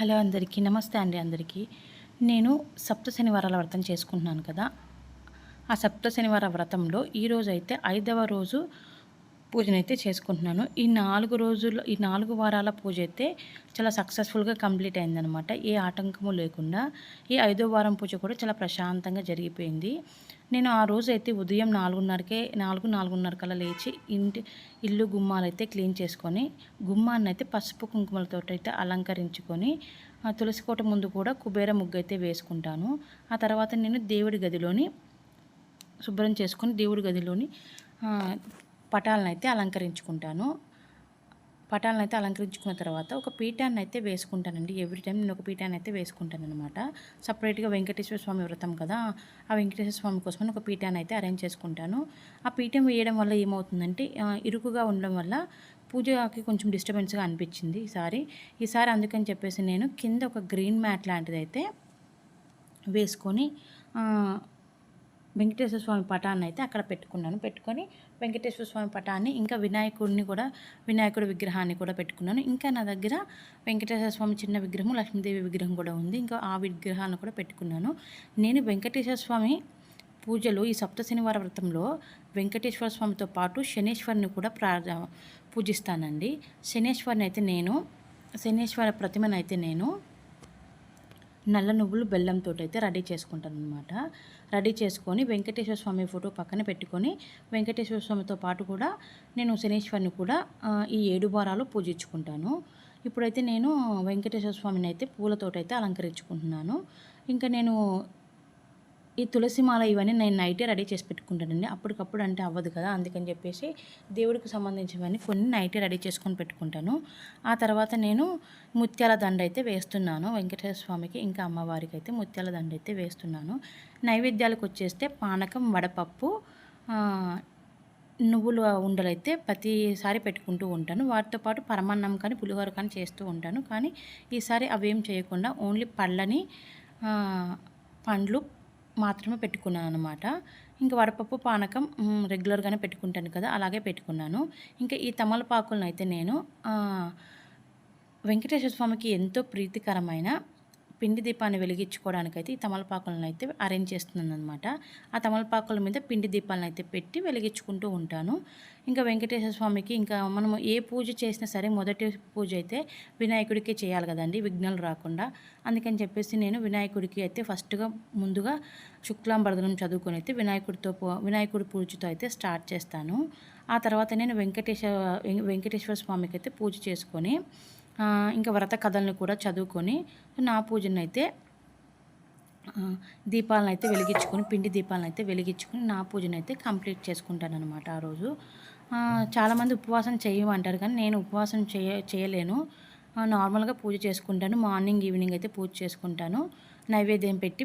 Hello అందరికీ నమస్తే అండి అందరికీ. నేను సప్త శనివారాల వ్రతం చేసుకుంటున్నాను కదా. ఆ సప్త శనివార వ్రతంలో ఈరోజు అయితే ఐదవ రోజు పూజనైతే చేసుకుంటున్నాను. ఈ నాలుగు రోజుల్లో ఈ నాలుగు వారాల పూజ అయితే చాలా సక్సెస్ఫుల్గా కంప్లీట్ అయిందనమాట. ఏ ఆటంకము లేకుండా ఈ ఐదో వారం పూజ కూడా చాలా ప్రశాంతంగా జరిగిపోయింది. నేను ఆ రోజు అయితే ఉదయం నాలుగున్నరకే నాలుగు నాలుగున్నర కల్లా లేచి ఇంటి ఇల్లు గుమ్మాలైతే క్లీన్ చేసుకొని గుమ్మాన్ని అయితే పసుపు కుంకుమలతో అయితే అలంకరించుకొని ఆ తులసి కోట ముందు కూడా కుబేర ముగ్గు అయితే వేసుకుంటాను. ఆ తర్వాత నేను దేవుడి గదిలోని శుభ్రం చేసుకొని దేవుడి గదిలోని పటాలను అయితే అలంకరించుకుంటాను. పటాలను అయితే అలంకరించుకున్న తర్వాత ఒక పీఠాన్ని అయితే వేసుకుంటానండి. ఎవ్రీ టైం నేను ఒక పీఠాన్ని అయితే వేసుకుంటాను అనమాట సపరేట్గా వెంకటేశ్వర స్వామి వ్రతం కదా ఆ వెంకటేశ్వర స్వామి కోసం ఒక పీఠాన్ని అయితే అరేంజ్ చేసుకుంటాను. ఆ పీఠం వేయడం వల్ల ఏమవుతుందంటే ఇరుకుగా ఉండడం వల్ల పూజకి కొంచెం డిస్టర్బెన్స్గా అనిపించింది ఈసారి. ఈసారి అందుకని చెప్పేసి నేను కింద ఒక గ్రీన్ మ్యాట్ లాంటిది అయితే వేసుకొని వెంకటేశ్వర స్వామి పటాన్ని అయితే అక్కడ పెట్టుకున్నాను. పెట్టుకొని వెంకటేశ్వర స్వామి పటాన్ని ఇంకా వినాయకుడిని కూడా వినాయకుడి విగ్రహాన్ని కూడా పెట్టుకున్నాను. ఇంకా నా దగ్గర వెంకటేశ్వర స్వామి చిన్న విగ్రహం లక్ష్మీదేవి విగ్రహం కూడా ఉంది. ఇంకా ఆ విగ్రహాన్ని కూడా పెట్టుకున్నాను. నేను వెంకటేశ్వర స్వామి పూజలు ఈ సప్త శనివార వ్రతంలో వెంకటేశ్వర స్వామితో పాటు శనేశ్వరిని కూడా ప్రా పూజిస్తానండి. శనేశ్వరిని అయితే నేను శనేశ్వర ప్రతిమను అయితే నేను నల్ల నువ్వులు బెల్లంతో అయితే రెడీ చేసుకుంటాను అనమాట రెడీ చేసుకొని వెంకటేశ్వర స్వామి ఫోటో పక్కన పెట్టుకొని వెంకటేశ్వర స్వామితో పాటు కూడా నేను శనీశ్వరిని కూడా ఈ ఏడు వారాలు పూజించుకుంటాను. ఇప్పుడైతే నేను వెంకటేశ్వర స్వామిని అయితే పూలతోటైతే అలంకరించుకుంటున్నాను. ఇంకా నేను ఈ తులసి మాల ఇవన్నీ నేను నైటే రెడీ చేసి పెట్టుకుంటానండి. అప్పటికప్పుడు అంటే అవ్వదు కదా అందుకని చెప్పేసి దేవుడికి సంబంధించినవన్నీ కొన్ని నైటే రెడీ చేసుకొని పెట్టుకుంటాను. ఆ తర్వాత నేను ముత్యాల దండ అయితే వేస్తున్నాను. వెంకటేశ్వర స్వామికి ఇంకా అమ్మవారికి అయితే ముత్యాల దండ అయితే వేస్తున్నాను. నైవేద్యాలకు వచ్చేస్తే పానకం వడపప్పు నువ్వుల ఉండలు ఉండలైతే ప్రతిసారి పెట్టుకుంటూ ఉంటాను. వాటితో పాటు పరమాన్నం కానీ పులిహోర కానీ చేస్తూ ఉంటాను. కానీ ఈసారి అవేం చేయకుండా ఓన్లీ పళ్ళని పండ్లు మాత్రమే పెట్టుకున్నాను అనమాట ఇంకా వడపప్పు పానకం రెగ్యులర్గానే పెట్టుకుంటాను కదా అలాగే పెట్టుకున్నాను. ఇంకా ఈ తమలపాకులను అయితే నేను వెంకటేశ్వర స్వామికి ఎంతో ప్రీతికరమైన పిండి దీపాన్ని వెలిగించుకోవడానికైతే ఈ తమలపాకులను అయితే అరేంజ్ చేస్తున్నాను అనమాట ఆ తమలపాకుల మీద పిండి దీపాలను అయితే పెట్టి వెలిగించుకుంటూ ఉంటాను. ఇంకా వెంకటేశ్వర స్వామికి ఇంకా మనము ఏ పూజ చేసినా సరే మొదటి పూజ అయితే వినాయకుడికి చేయాలి కదండి విఘ్నాలు రాకుండా. అందుకని చెప్పేసి నేను వినాయకుడికి అయితే ఫస్ట్గా ముందుగా శుక్లాంబరదనం చదువుకొని అయితే వినాయకుడితో వినాయకుడి పూజతో అయితే స్టార్ట్ చేస్తాను. ఆ తర్వాత నేను వెంకటేశ్వర వెంకటేశ్వర స్వామికి అయితే పూజ చేసుకొని ఇంకా వ్రత కథలను కూడా చదువుకొని నా పూజను అయితే దీపాలను అయితే వెలిగించుకొని పిండి దీపాలను అయితే వెలిగించుకొని నా పూజను అయితే కంప్లీట్ చేసుకుంటాను అనమాట ఆ రోజు. చాలామంది ఉపవాసం చేయమంటారు కానీ నేను ఉపవాసం చేయ చేయలేను. నార్మల్గా పూజ చేసుకుంటాను. మార్నింగ్ ఈవినింగ్ అయితే పూజ చేసుకుంటాను. నైవేద్యం పెట్టి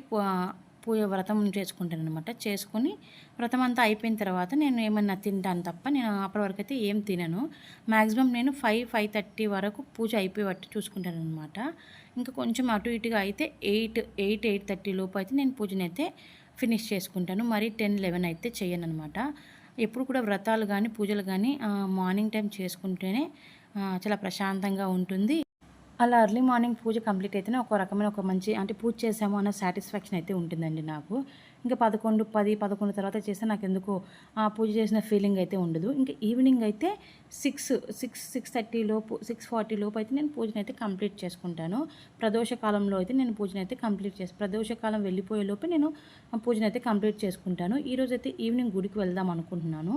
పూజ వ్రతం చేసుకుంటాను అనమాట చేసుకొని వ్రతం అంతా అయిపోయిన తర్వాత నేను ఏమన్నా తింటాను తప్ప నేను అప్పటి వరకు అయితే ఏం తినను. మ్యాక్సిమం నేను ఫైవ్ ఫైవ్ థర్టీ వరకు పూజ అయిపోయేటట్టు చూసుకుంటాను అనమాట ఇంకా కొంచెం అటు ఇటుగా అయితే ఎయిట్ ఎయిట్ ఎయిట్ థర్టీ లోపు అయితే నేను పూజనైతే అయితే ఫినిష్ చేసుకుంటాను. మరి టెన్ లెవెన్ అయితే చేయను అనమాట ఎప్పుడు కూడా వ్రతాలు కానీ పూజలు కానీ మార్నింగ్ టైం చేసుకుంటేనే చాలా ప్రశాంతంగా ఉంటుంది. అలా ఎర్లీ మార్నింగ్ పూజ కంప్లీట్ అయితేనే ఒక రకమైన ఒక మంచి అంటే పూజ చేసాము అన్న సాటిస్ఫాక్షన్ అయితే ఉంటుందండి నాకు. ఇంకా పదకొండు పది పదకొండు తర్వాత చేస్తే నాకు ఎందుకు ఆ పూజ చేసిన ఫీలింగ్ అయితే ఉండదు. ఇంకా ఈవినింగ్ అయితే సిక్స్ సిక్స్ సిక్స్ థర్టీ లోపు సిక్స్ ఫార్టీ లోపు అయితే నేను పూజను అయితే కంప్లీట్ చేసుకుంటాను. ప్రదోష కాలంలో అయితే నేను పూజను అయితే కంప్లీట్ చేసి ప్రదోష కాలం వెళ్ళిపోయే లోపు నేను పూజను అయితే కంప్లీట్ చేసుకుంటాను. ఈరోజు అయితే ఈవినింగ్ గుడికి వెళ్దాం అనుకుంటున్నాను.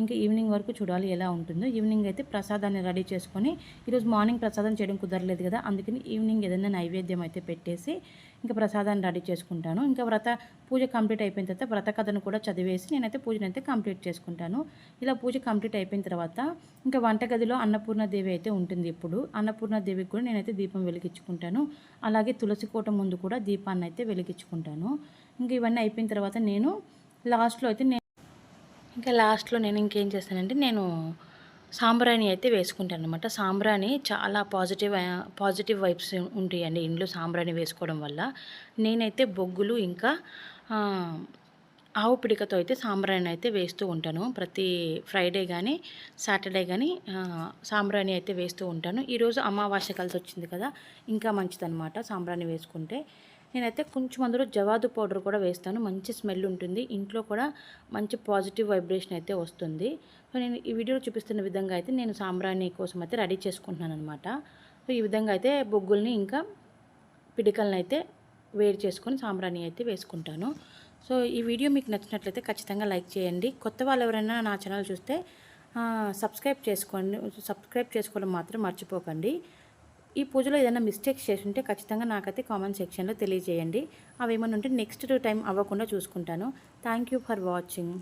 ఇంకా ఈవినింగ్ వరకు చూడాలి ఎలా ఉంటుందో. ఈవినింగ్ అయితే ప్రసాదాన్ని రెడీ చేసుకొని ఈరోజు మార్నింగ్ ప్రసాదం చేయడం కుదరలేదు కదా అందుకని ఈవినింగ్ ఏదైనా నైవేద్యం అయితే పెట్టేసి ఇంకా ప్రసాదాన్ని రెడీ చేసుకుంటాను. ఇంకా వ్రత పూజ కంప్లీట్ అయిపోయిన తర్వాత వ్రత కథను కూడా చదివేసి నేనైతే పూజను అయితే కంప్లీట్ చేసుకుంటాను. ఇలా పూజ కంప్లీట్ అయిపోయిన తర్వాత ఇంకా వంటగదిలో అన్నపూర్ణ దేవి అయితే ఉంటుంది ఇప్పుడు. అన్నపూర్ణదేవికి కూడా నేనైతే దీపం వెలిగించుకుంటాను. అలాగే తులసి కోట ముందు కూడా దీపాన్ని అయితే వెలిగించుకుంటాను. ఇంకా ఇవన్నీ అయిపోయిన తర్వాత నేను లాస్ట్లో అయితే నేను ఇంకా లాస్ట్లో నేను ఇంకేం చేస్తానంటే నేను సాంబ్రాణి అయితే వేసుకుంటాను అనమాట సాంబ్రాణి చాలా పాజిటివ్ పాజిటివ్ వైబ్స్ ఉంటాయండి ఇంట్లో సాంబ్రాణి వేసుకోవడం వల్ల. నేనైతే బొగ్గులు ఇంకా ఆవు పిడికతో అయితే సాంబ్రాణి అయితే వేస్తూ ఉంటాను. ప్రతి ఫ్రైడే కానీ సాటర్డే కానీ సాంబ్రాణి అయితే వేస్తూ ఉంటాను. ఈరోజు అమావాస్య కలిసి వచ్చింది కదా ఇంకా మంచిదన్నమాట సాంబ్రాణి వేసుకుంటే. నేనైతే కొంచెం అందులో జవాదు పౌడర్ కూడా వేస్తాను. మంచి స్మెల్ ఉంటుంది. ఇంట్లో కూడా మంచి పాజిటివ్ వైబ్రేషన్ అయితే వస్తుంది. సో నేను ఈ వీడియోలో చూపిస్తున్న విధంగా అయితే నేను సాంబ్రాణి కోసం అయితే రెడీ చేసుకుంటున్నాను అనమాట సో ఈ విధంగా అయితే బొగ్గుల్ని ఇంకా పిడికలని అయితే వేడి చేసుకొని సాంబ్రాణి అయితే వేసుకుంటాను. సో ఈ వీడియో మీకు నచ్చినట్లయితే ఖచ్చితంగా లైక్ చేయండి. కొత్త వాళ్ళు ఎవరైనా నా ఛానల్ చూస్తే సబ్స్క్రైబ్ చేసుకోండి. సబ్స్క్రైబ్ చేసుకోవడం మాత్రం మర్చిపోకండి. ఈ పూజలో ఏదైనా మిస్టేక్స్ చేసి ఉంటే ఖచ్చితంగా నాకైతే కామెంట్ సెక్షన్లో తెలియజేయండి. అవి ఏమైనా ఉంటే నెక్స్ట్ టైం అవ్వకుండా చూసుకుంటాను. Thank you for watching